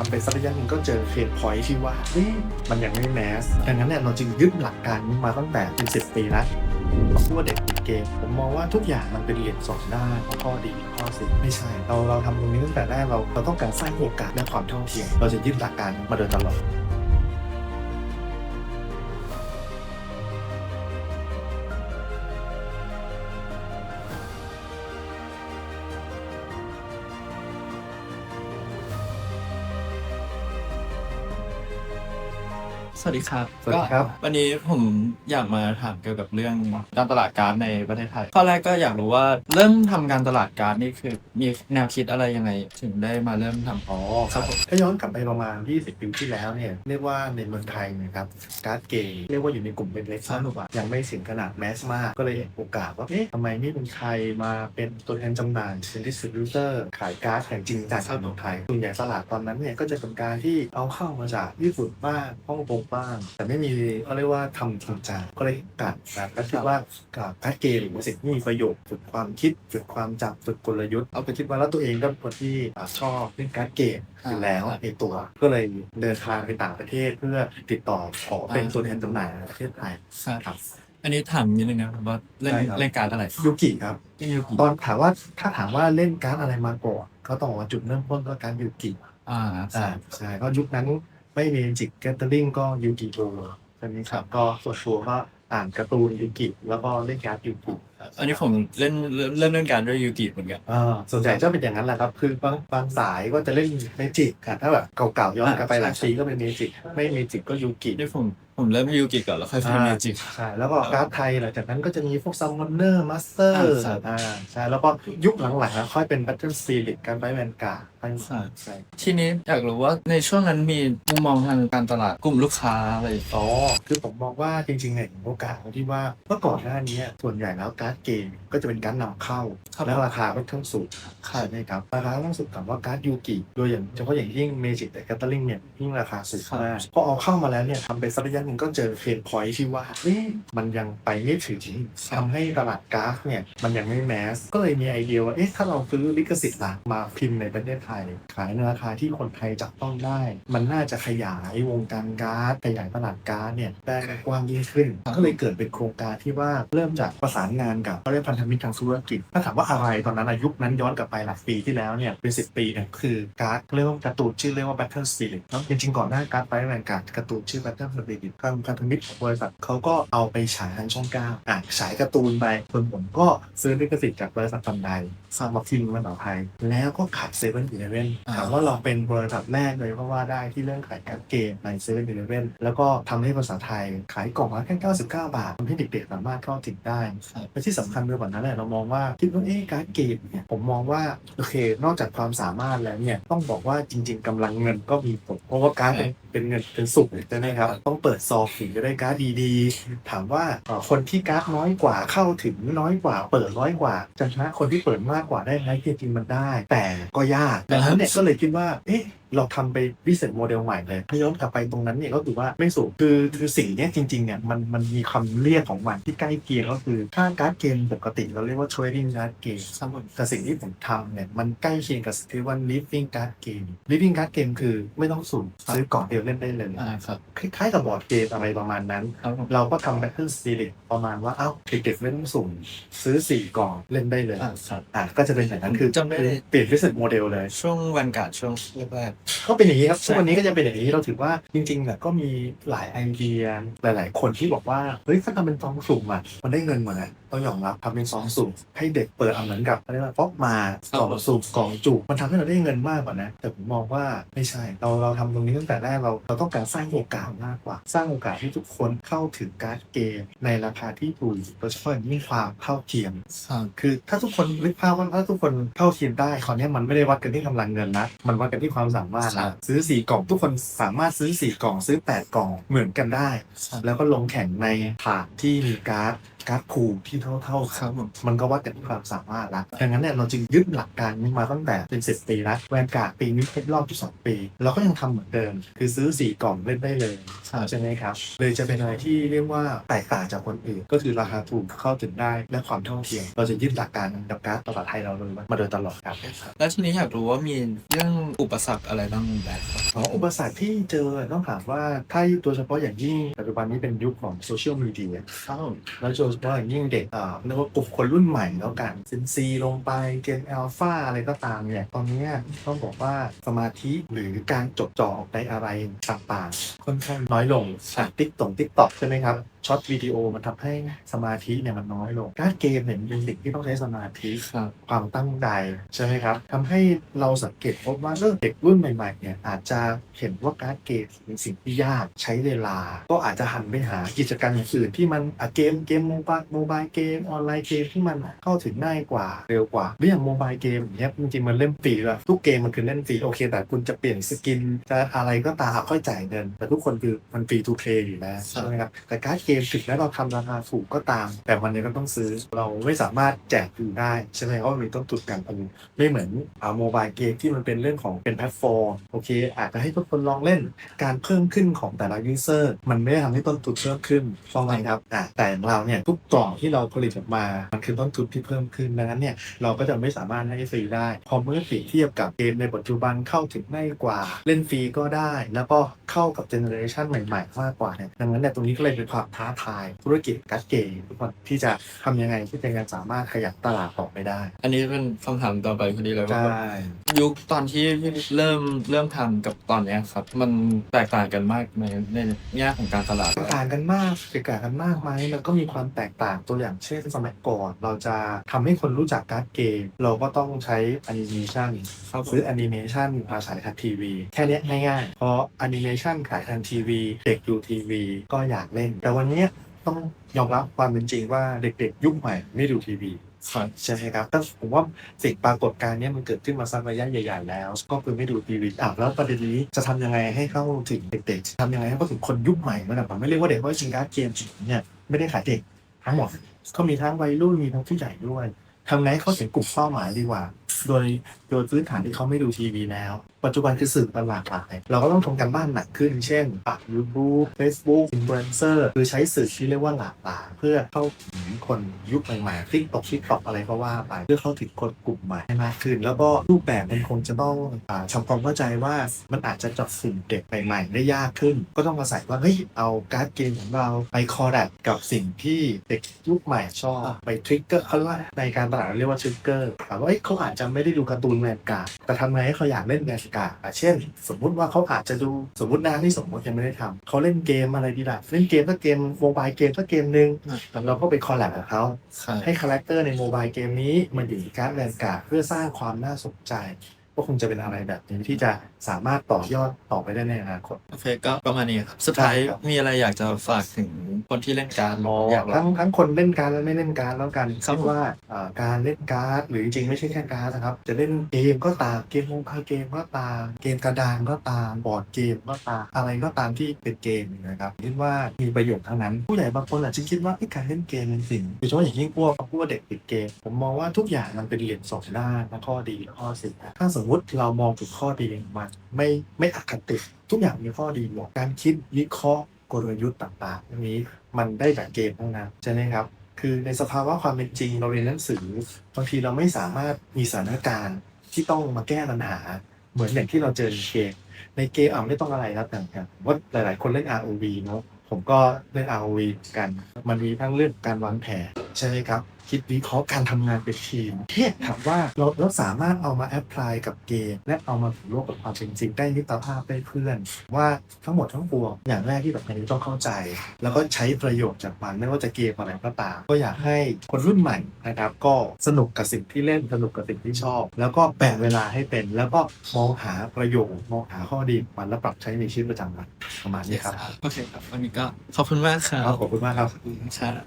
ทำไปสักระยะหนึ่งก็เจอเพนพอยที่ว่าเอ๊ะมันยังไม่แมสดังนั้นเนี่ยเราจึงยึดหลักการนี้มาตั้งแต่เป็นสิบปีแล้วเขาพูดว่าเด็กติดเกม ผมมองว่าทุกอย่างมันเป็นเหรียญสองด้านข้อดีข้อเสียไม่ใช่ เราเราทำตรงนี้ตั้งแต่แรกเราเราต้องการสร้างโอกาสและความเท่าเทียม เราจะยึดหลักการมาโดยตลอด สวัสดีครับสวัสดีครับ ก็วันนี้ผมอยากมาถามเกี่ยวกับเรื่องการตลาดการ์ดในประเทศไทย ข้อแรกก็อยากรู้ว่าเริ่มทำการตลาดการ์ดนี่คือมีแนวคิดอะไรยังไง ถึงได้มาเริ่มทำ อ๋อครับผมถ้าย้อนกลับไปประมาณ 20 ปีที่แล้วเนี่ยเรียกว่าในเมืองไทยเนะครับการ์ดเกมเรียกว่าอยู่ในกลุ่มเป็นเล็กๆกว่ายังไม่ถึงขนาดแมสมากก็เลยเห็นโอกาสว่าเอ๊ะทำไมไม่มีใครมาเป็นตัวแทนจำหน่ายเป็นดิสติบิวเตอร์ขายการ์ดอย่างจริงจังในเมืองไทยส่วนใหญ่ตลาดตอนนั้นเนี่ยก็จะเป็นการที่เอาเข้ามาจากญี่ปุ่นบ้างฮ่องกงบ้าง แต่ไม่มีเขาเรียกว่าทำจริงจังก็เลยกัดแบบก็คิดว่ากับการ์ดเกมหรือว่าสิ่งที่มีประโยชน์ฝึกความคิดฝึกความจำฝึกกลยุทธ์เอาไปคิดว่าแล้วตัวเองก็เป็นคนที่อ่าชอบเล่นการ์ดเกมอยู่แล้วในตัวก็เลยเดินทางไปต่างประเทศเพื่อติดต่อขอเป็นตัวแทนจำหน่ายในประเทศไทยครับอันนี้ถามนิดนึงนะครับว่าเล่นได้ครับเล่นการ์ดอะไรยูกิครับเล่นยูกิตอนถามว่าถ้าถามว่าเล่นการ์ดอะไรมาก่อนก็ต้องบอกว่าจุดเริ่มต้นก็การยูกิอ่าอ่าใช่ก็ยุคนั้น ไม่มีจิกแกตเตอร์ลิงก็ยูกิโรใช่ไหมครับ ก็ส่วนตัวก็อ่านการ์ตูนยูกิแล้วก็เล่นการ์ดยูกิอันนี้ผมเล่นเริ่มเริ่มเล่นการ์ดด้วยยูกิเหมือนกัน อ่าส่วนใหญ่จะเป็นอย่างนั้นแหละครับ คือบางบางสายก็จะเล่นเมจิกค่ะถ้าแบบเก่าๆย้อนกลับไปหลายปีก็เป็นเมจิก ไม่เมจิกก็ยูกินี่ผมผมเริ่มยูกิก่อนแล้วค่อยเป็นเมจิก ใช่แล้วก็การ์ดไทยหลังจากนั้นก็จะมีพวกซัมมอนเนอร์มาสเตอร์ อ่าครับอ่า ใช่ แล้วก็ยุคหลังๆแล้วค่อยเป็น Battle Spirit การไปแวนการ์ดไปใช่ ใช่ทีนี้อยากรู้ว่าในช่วงนั้นมีมุมมองทางการตลาดกลุ่มลูกค้าอะไร อ๋อคือผมมองว่าจริงๆเนี่ยโอกาสที่ว่าเมื่อก่อนหน้านี้ส่วนใหญ่แล้วการ์ดเกมก็จะเป็นการนำเข้าครับแล้วราคาค่อนข้างสูงใช่ไหมครับราคาค่อนข้างสูงแต่ว่าการ์ดยูกิโดยอย่างเฉพาะอย่างยิ่งเมจิกแต่แคตเตอร์ลิงเนี่ยยิ่งราคาสูงมากพอเอาเข้ามาแล้วเนี่ยทำไปสักระยะหนึ่งก็เจอเพนพอยที่ว่าเอ๊ะมันยังไปไม่ถึงทำให้ตลาดการ์ดเนี่ยมันยังไม่แมสก็เลยมีไอเดียว่าเอ๊ะถ้าเราซื้อลิขสิทธิ์หลักมาพิมพ์ในประเทศไทย ขายในราคาที่คนไทยจับต้องได้ มันน่าจะขยายวงการการ์ดขยายตลาดการ์ดเนี่ยได้กว้างยิ่งขึ้นก็เลยเกิดเป็นโครงการที่ว่าเริ่มจากประสานงานกับเขาเรียกพันธมิตรทางธุรกิจ ถ้าถามว่าอะไรตอนนั้นอายุคนั้นย้อนกลับไปหลักปีที่แล้วเนี่ยเป็น 10 ปีเนี่ยคือการ์ดเรียกว่าการ์ตูนชื่อเรียกว่า Battle Spirit แล้วจริงๆก่อนหน้าการ์ดไปแรงการ์ดการ์ตูนชื่อ Battle Spirit ทางพันธมิตรของบริษัทเขาก็เอาไปฉายทางช่องเก้าอะฉายการ์ตูนไปส่วนผมก็ซื้อลิขสิทธิ์จากบริษัทฟันไดสร้างมาพิมพ์มาต่อไทยแล้วก็ขายเซเว่นอีเลเว่นอ่าถามว่าเราเป็นบริษัทแรกเลยเพราะว่าได้ที่เรื่องขายการ์ดเกมในเซเว่นอีเลเว่นแล้วก็ทำให้ภาษาไทยขายกล่องละแค่99 บาททำให้เด็กๆสามารถเข้าถึงได้ครับและที่สำคัญไปกว่านั้นเนี่ยเรามองว่าคิดว่าเอ๊ะการ์ดเกมเนี่ยผมมองว่าโอเค นอกจากความสามารถแล้วเนี่ยต้องบอกว่าจริง ๆกำลังเงินก็มีผลเพราะว่าการ์ดเป็นเป็นเงินเป็นสุขใช่ไหมครับต้องเปิดซอฟต์ถึงจะได้การ์ดดีๆ ถามว่าเอ่อคนที่การ์ดน้อยกว่าเข้าถึงน้อยกว่า เปิดน้อยกว่าจะชนะคนที่เปิดมากกว่าได้ไหมจริงๆมันได้ แต่ก็ยากดังนั้นเนี่ยก็เลยคิดว่าเอ๊ะ เราทำไปวิเศษโมเดลใหม่เลยถ้าย้อนกลับไปตรงนั้นเนี่ยก็คือว่าไม่สูงคือคือสิ่งเนี้ยจริงๆเนี่ยมันมันมีคำเรียกของมันที่ใกล้เคียงก็คือถ้าการ์ดเกมปกติเราเรียกว่า trading card game ครับผมแต่สิ่งที่ผมทำเนี่ยมันใกล้เคียงกับสิ่งที่ว่า living card game living card game คือไม่ต้องสุ่มซื้อกล่องเดียวเล่นได้เลยอ่าครับคล้ายๆกับบอร์ดเกมอะไรประมาณนั้นครับผมเราก็ทำ Battle Spirit ประมาณว่าเอ้าเด็กๆไม่ต้องสุ่มซื้อสี่กล่องเล่นได้เลยอ่าครับอะก็จะเป็นอย่างนั้นคือจำได้เปลี่ยนวิเศษโมเดลเลยช่วงวันการ์ดช่วงแรกก็เป็นอย่างนี้ครับใช่ทุกวันนี้ก็จะเป็นอย่างนี้เราถือว่าจริงๆเนี่ยก็มีหลายไอเดียหลายๆ คนที่บอกว่าเฮ้ยถ้าทำเป็นซองสุ่มอะมันได้เงินหมดเลยต้องยอมรับทำเป็นซองสุ่มให้เด็กเปิดเอาเหมือนกับอะไรว่าฟอกมากล่องสุ่มกล่องจุกมันทำให้เราได้เงินมากกว่านะแต่ผมมองว่าไม่ใช่เราเราทำตรงนี้ตั้งแต่แรกเราเราต้องการสร้างโอกาสมากกว่า สร้างโอกาสให้ทุกคนเข้าถึงการ์ดเกม ในราคาที่ถูกโดยเฉพาะอย่างยิ่งความเท่าเทียมๆครับคือถ้าทุกคนนึกภาพว่าถ้าทุกคนเท่าเทียมได้คราวเนี้ยมันไม่ได้วัดกันที่กำลังเงินนะมันวัดกันที่ความสามารถครันะบซื้อสี่กล่องทุกคนสามารถซื้อสี่กล่องซื้อแปดกล่องเหมือนกันได้ครับแล้วก็ลงแข่งในถาดที่มีการ์ดการ์ดคูลที่เท่าๆครับผมมันก็วัดกันที่ความสามารถละดังนั้นเนี่ยเราจึงยึดหลักการนี้มาตั้งแต่เป็นสิบปีแล้วแวนการ์ดปีนี้ครบรอบที่สองปี เราก็ยังทำเหมือนเดิม คือซื้อสี่กล่องเล่นได้เลยครับใช่ไหมครับ เลยจะเป็นอะไรที่เรียกว่าแตกต่างจากคนอื่น ก็คือราคาถูกเข้าถึงได้และความเท่าเทียม เราจะยึดหลักการกับการ์ดตลาดไทยเราเลยมาโดยตลอดครับ แล้วทีนี้อยากรู้ว่ามีเรื่องอุปสรรคอะไรบ้างไหมครับอ๋ออุปสรรคที่เจอต้องถามว่าถ้าโดยเฉพาะอย่างยิ่งปัจจุบันนี้เป็นยุคของโซเชียลมีเดียครับผมแล้วโดยอดยิ่งเด็กอ่าเรียกว่ากลุ่มคนรุ่นใหม่แล้วกันซินซีลงไปเกมอัลฟาอะไรก็ตามเนี่ยตอนนี้ต้องบอกว่าสมาธิหรือการจดจ่อออกในอะไรต่างๆ ค่อนข้างน้อยลงจากติ๊กตงติ๊กต็อกใช่ไหมครับช็อตวิดีโอมันทำให้สมาธิเนี่ยมันน้อยลง การเกมเนี่ยมันเป็นสิ่งที่ต้องใช้สมาธิ ครับ ความตั้งใจใช่ไหมครับทำให้เราสังเกตพบว่าเออเด็กรุ่นใหม่ๆเนี่ยอาจจะเห็นว่าการ์ดเกมเป็นสิ่งที่ยากใช้เวลา ก็อาจจะหันไปหากิจกรรมอย่างอื่นที่มันอะเกมเกมโมบายโมบายเกมออนไลน์เกมที่มันเข้าถึงง่ายกว่าเร็วกว่าหรืออย่างโมบายเกมอย่างเงี้ยจริงๆมันเล่นฟรีเลยทุกเกมมันคือเล่นฟรีโอเค แต่คุณจะเปลี่ยนสกินจะอะไรก็ตามค่อยจ่ายเงินแต่ทุกคนคือมันฟรีทูเพลย์อยู่แล้วใช่ไหมครับแต่การ์ดเกมถึงแม้เราทำราคาถูกก็ตาม แต่วันนี้ก็ต้องซื้อเราไม่สามารถแจกอยู่ได้ ใช่ไหมเพราะมันมีต้นทุนการผลิตไม่เหมือนอ่าโมบายเกมที่มันเป็นเรื่องของเป็นแพลตฟอร์มโอเคอาจจะให้ทุกคนลองเล่นการเพิ่มขึ้นของแต่ละยูเซอร์มันไม่ได้ทำให้ต้นทุนเพิ่มขึ้นฟ้องไหมครับอะแต่ของเราเนี่ยทุกกล่องที่เราผลิตออกมา มันคือต้นทุนที่เพิ่มขึ้นดังนั้นเนี่ยเราก็จะไม่สามารถให้ฟรีได้ พอเมื่อเปรียบเทียบกับเกมในปัจจุบันเข้าถึงง่ายกว่าเล่นฟรีก็ได้ แล้วก็เข้ากับเจเนอเรชันใหม่ ๆ มากกว่าเนี่ยดังนั้นเนี่ยตรงนี้ก็เลยเป็นความท้าทายธุรกิจการ์ดเกมทุกคนที่จะทำยังไงที่จะยังสามารถขยับตลาดต่อไปได้ อันนี้เป็นคำถามต่อไปพอดีเลยว่าใช่ยุคตอนที่เริ่มเริ่มทำกับตอนเนี้ยครับ มันแตกต่างกันมากในในแง่ของการตลาดต่างกันมากแตกต่างกันมากไหมมันก็มีความแตกต่างตัวอย่างเช่นสมัยก่อน เราจะทำให้คนรู้จักการ์ดเกมเราก็ต้องใช้แอนิเมชันครับผมซื้อแอนิเมชันมาฉายทางทีวี แค่เนี้ยง่ายๆพอแอนิเมชันขายทางทีวี เด็กดูทีวี ก็อยากเล่นแต่วันเนี้ยต้องยอมรับความเป็นจริงว่าเด็กๆ ยุคใหม่ไม่ดูทีวีครับใช่ไหมครับก็ผมว่าสิ่งปรากฏการณ์เนี้ยมันเกิดขึ้นมาสักระยะใหญ่ๆแล้ว ก็คือไม่ดูทีวีอะแล้วประเด็นนี้จะทำยังไงให้เข้าถึงเด็กๆทำยังไงให้เข้าถึงคนยุคใหม่เมื่อไหร่ผมไม่เรียกว่าเด็กเพราะจริงๆการดเกมจริงๆเนี่ยไม่ได้ขายเด็กทั้งหมดก็มีทั้งวัยรุ่นมีทั้งผู้ใหญ่ด้วยทำไงให้เข้าถึงกลุ่มเป้าหมายดีกว่า โดยโดยพื้นฐานที่เขาไม่ดูทีวีแล้ว ปัจจุบันคือสื่อมันหลากหลาย เราก็ต้องทำการบ้านหนักขึ้น เช่นปัก YouTube Facebook Influencer คือใช้สื่อที่เรียกว่าหลากหลายเพื่อเข้าถึงคนยุคใหม่ๆติ๊กตอกติ๊กตอกอะไรก็ว่าไปเพื่อเข้าถึงคนกลุ่มใหม่ให้มากขึ้น แล้วก็รูปแบบมันคงจะต้องอทำความเข้าใจว่ามันอาจจะจับสิ่งเด็กใหม่ๆได้ยากขึ้น ก็ต้องอาศัยว่าเฮ้ยเอาการ์ดเกมของเราไปคอร์ดกับสิ่งที่เด็กยุคใหม่ชอบไปทริกเกอร์เขาเรียกว่าในการตลาดเรียกว่าทริกเกอร์ถามว่าเอ้ยเขาอาจจะไม่ได้ดูการ์ตูนแมนการ์ดแต่ทำไงให้เขาอยากเล่นแมนการ์ดอะเช่น สมมุติว่าเขาอาจจะดูสมมตินะที่สมมติยังไม่ได้ทำเขาเล่นเกมอะไรดีล่ะเล่นเกมก็เกมโมบายเกมก็เกมหนึ่งอะแต่เราก็ไปคอลแลบกับเขาครับให้คาแรคเตอร์ในโมบายเกมนี้มันอยู่ในการ์ดแวนการ์ดเพื่อสร้างความน่าสนใจ ก็คงจะเป็นอะไรแบบนี้ที่จะสามารถต่อยอดต่อไปได้ในอนาคต โอเคก็ประมาณนี้ครับ สุดท้ายได้ครับ มีอะไรอยากจะฝากถึงคนที่เล่นการดอยากลอทั้งงทั้งคนเล่นการ์ดและไม่เล่นการ์ดแล้วกันครับคิดว่าอ่าการเล่นการ์ดหรือจริงๆ ไม่ใช่แค่การ์ดนะครับ จะเล่นเกมก็ตามเกมโมบายเกมก็ตาม เกมกระดานก็ตามบอร์ดเกมก็ตามอะไรก็ตามที่เป็นเกมนะครับคิดว่ามีประโยชน์ทั้งนั้น ผู้ใหญ่บางคนอาจจะคิดว่าเอ้ยการเล่นเกมเป็นสิ่งโดยเฉพาะอย่างยิ่งพวกพวกเด็กติดเกม ผมมองว่าทุกอย่างมันเป็นเหรียญสองด้านทั้งข้อดีและข้อเสียถ้าสมมุติเรามองถึงข้อดีของมัน ไม่ไม่อคติทุกอย่างมีข้อดีหมดการคิดวิเคราะห์กลยุทธ์ต่างๆอย่างนี้มันได้แบบเกมทั้งนั้นใช่ไหมครับ คือในสภาวะความเป็นจริงเราเรียนหนังสือบางทีเราไม่สามารถมีสถานการณ์ที่ต้องมาแก้ปัญหา เหมือนอย่างที่เราเจอในเกมในเกมอะไม่ต้องอะไรครับแต่างๆว่าหลาย ๆ คนเล่น ROV เนอะผมก็เล่น ROV กัน มันมีทั้งเรื่องการวางแผนใช่ไหมครับ คิดวิเคราะห์การทำงานเป็นทีมเนี่ยถามว่าเราเราสามารถเอามาแอพพลายกับเกม และเอามาถึงโลกกับความเป็นจริงได้มิตรภาพได้เพื่อน ว่าทั้งหมดทั้งปวงอย่างแรกที่แบบนี้ต้องเข้าใจ แล้วก็ใช้ประโยชน์จากมันไม่ว่าจะเกมอะไรก็ตาม ก็อยากให้คนรุ่นใหม่นะครับก็สนุกกับสิ่งที่เล่นสนุกกับสิ่งที่ชอบ แล้วก็แบ่งเวลาให้เป็น แล้วก็มองหาประโยชน์มองหาข้อดีมันแล้วปรับใช้ในชีวิตประจำวันประมาณนี้ครับโอเคครับวันนี้ก็ขอบคุณมากครับขอบคุณมากครับครับ